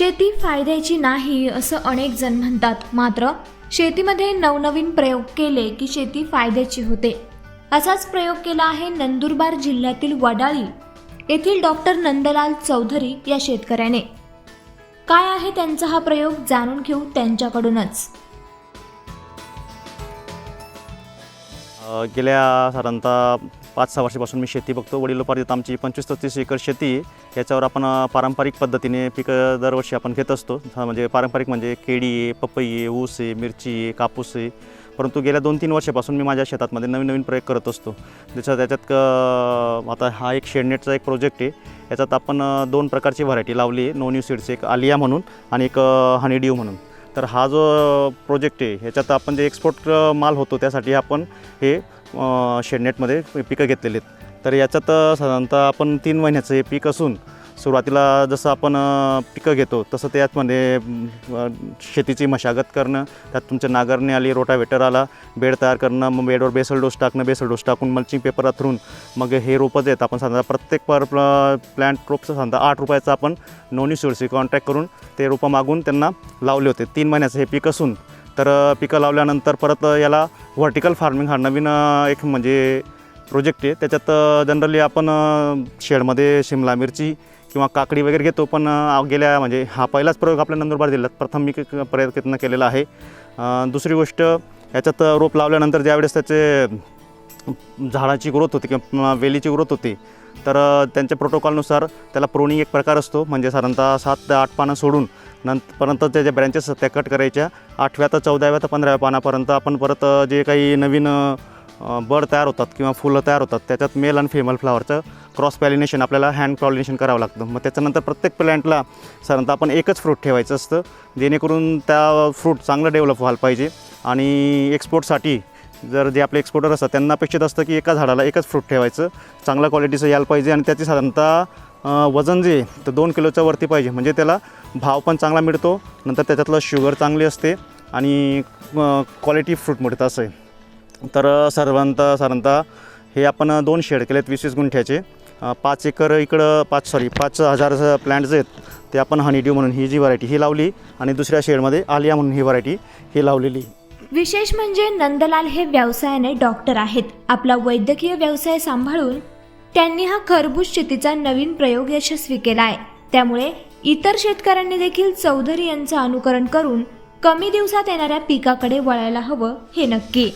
शेती फायद्याची नाही असं अनेक जण म्हणतात. मात्र शेतीमध्ये नवनवीन प्रयोग केले की शेती फायद्याची होते. असाच प्रयोग केला आहे नंदुरबार जिल्ह्यातील वडाळी येथील डॉक्टर नंदलाल चौधरी या शेतकऱ्याने. काय आहे त्यांचा हा प्रयोग जाणून घेऊ त्यांच्याकडूनच. गेल्या साधारणतः पाच सहा वर्षापासून मी शेती बघतो. वडिलोपार्जित आमची पंचवीस ते तीस एकर शेती आहे. याच्यावर आपण पारंपरिक पद्धतीने पिकं दरवर्षी आपण घेत असतो. म्हणजे पारंपरिक म्हणजे केळी आहे पपई आहे ऊस आहे मिरची आहे कापूस आहे. परंतु गेल्या दोन तीन वर्षापासून मी माझ्या शेतामध्ये नवीन नवीन प्रयोग करत असतो. जसं त्याच्यात आता हा एक शेडनेटचा एक प्रोजेक्ट आहे. याच्यात आपण दोन प्रकारची व्हरायटी लावली आहे. नोन्यू सीड्स एक आलिया म्हणून आणि एक हनीड्यू म्हणून. तर हा जो प्रोजेक्ट आहे ह्याच्यात आपण जे एक्सपोर्ट माल होतो त्यासाठी आपण हे शेडनेटमध्ये पिकं घेतलेले आहेत. तर याच्यात साधारणतः आपण तीन महिन्याचं हे पीक असून सुरुवातीला जसं आपण पिकं घेतो तसं त्यातमध्ये शेतीची मशागत करणं त्यात तुमच्या नांगरणी आली रोटावेटर आला बेड तयार करणं मग बेडवर बेसल डोस टाकणं बेसल डोस टाकून मल्चिंग पेपर अथरून मग हे रोपं आहेत आपण. साधारण प्रत्येक पर प्लॅन्ट रोपचं साधारणतः आठ रुपयाचं आपण नोनी सोर्सी कॉन्टॅक्ट करून ते रोपं मागून त्यांना लावले होते. तीन महिन्याचं हे पीक असून तर पिकं लावल्यानंतर परत याला व्हर्टिकल फार्मिंग हा नवीन एक म्हणजे प्रोजेक्ट आहे. त्याच्यात जनरली आपण शेडमध्ये शिमला मिरची किंवा काकडी वगैरे घेतो पण गेल्या म्हणजे हा पहिलाच प्रयोग आपल्या नंदुरबार जिल्ह्यात प्रथम मी प्रयत्न केलेला आहे. दुसरी गोष्ट याच्यात रोप लावल्यानंतर ज्यावेळेस त्याचे झाडाची ग्रोथ होते किंवा वेलीची ग्रोथ होती तर त्यांच्या प्रोटोकॉलनुसार त्याला प्रोनिंग एक प्रकार असतो म्हणजे साधारणतः सात ते आठ पानं सोडून नंतरपर्यंत त्या ज्या ब्रँचेस त्या कट करायच्या. आठव्या तर चौदाव्या तर पंधराव्या पानापर्यंत आपण परत जे काही नवीन बड तयार होतात किंवा फुलं तयार होतात त्याच्यात मेल आणि फिमेल फ्लावरचं क्रॉस पॅलिनेशन आपल्याला हँड पॉलिनेशन करावं लागतं. मग त्याच्यानंतर प्रत्येक प्लॅन्टला साधारणतः आपण एकच फ्रूट ठेवायचं असतं. जेणेकरून त्या फ्रूट चांगलं डेव्हलप व्हायला पाहिजे आणि एक्सपोर्टसाठी जर जे आपले एक्सपोर्टर असतात त्यांना अपेक्षित असतं की एका झाडाला एकच फ्रूट ठेवायचं. चांगल्या क्वालिटीचं यायला पाहिजे आणि त्याची साधारणतः वजन जे आहे दोन किलोच्या वरती पाहिजे. म्हणजे त्याला भाव पण चांगला मिळतो नंतर त्याच्यातलं शुगर चांगली असते आणि क्वालिटी फ्रूट मिळतं असं आहे. तर सर्वांत साधारणतः हे आपण दोन शेड केलेत वीस वीस गुंठ्याचे पाच एकर इकडं पाच सॉरी पाच हजार प्लॅन्ट्स जे आहेत ते आपण हनीड्यू म्हणून ही जी व्हरायटी ही लावली आणि दुसऱ्या शेडमध्ये आलिया म्हणून ही व्हरायटी ही लावलेली. विशेष म्हणजे नंदलाल हे व्यवसायाने डॉक्टर आहेत. आपला वैद्यकीय व्यवसाय सांभाळून त्यांनी हा खरबूज शेतीचा नवीन प्रयोग यशस्वी केला आहे त्यामुळे इतर शेतकऱ्यांनी देखील चौधरी यांचं अनुकरण करून कमी दिवसात येणाऱ्या पिकाकडे वळायला हवं हे नक्की.